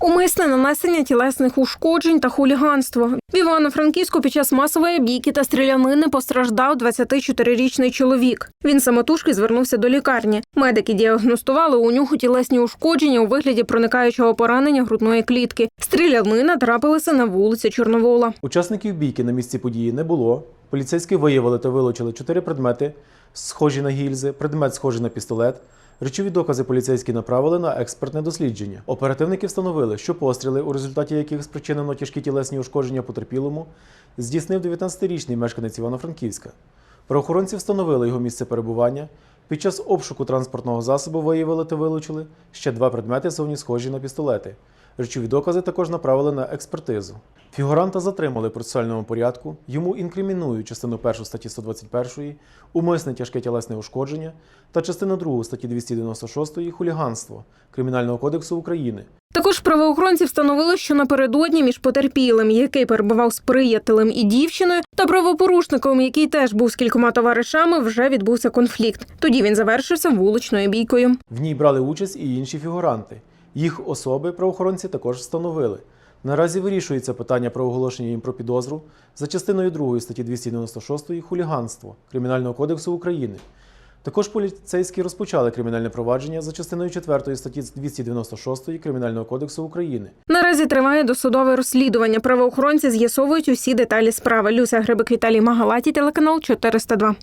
Умисне нанесення тілесних ушкоджень та хуліганство. В Івано-Франківську під час масової бійки та стрілянини постраждав 24-річний чоловік. Він самотужки звернувся до лікарні. Медики діагностували у нього тілесні ушкодження у вигляді проникаючого поранення грудної клітки. Стрілянина трапилася на вулиці Чорновола. Учасників бійки на місці події не було. Поліцейські виявили та вилучили чотири предмети, схожі на гільзи, предмет схожий на пістолет. Речові докази поліцейські направили на експертне дослідження. Оперативники встановили, що постріли, у результаті яких спричинено тяжкі тілесні ушкодження потерпілому, здійснив 19-річний мешканець Івано-Франківська. Правоохоронці встановили його місце перебування. Під час обшуку транспортного засобу виявили та вилучили ще два предмети, зовні схожі на пістолети. Речові докази також направили на експертизу. Фігуранта затримали в процесуальному порядку. Йому інкримінують частину 1 статті 121, умисне тяжке тілесне ушкодження та частину 2 статті 296 хуліганство Кримінального кодексу України. Також правоохоронці встановили, що напередодні між потерпілим, який перебував з приятелем і дівчиною, та правопорушником, який теж був з кількома товаришами, вже відбувся конфлікт. Тоді він завершився вуличною бійкою. В ній брали участь і інші фігуранти. Їх особи правоохоронці також встановили. Наразі вирішується питання про оголошення їм про підозру за частиною 2 статті 296 хуліганство Кримінального кодексу України. Також поліцейські розпочали кримінальне провадження за частиною 4 статті 296 Кримінального кодексу України. Наразі триває досудове розслідування. Правоохоронці з'ясовують усі деталі справи. Люся Грибик Віталій Магалаті, телеканал 402.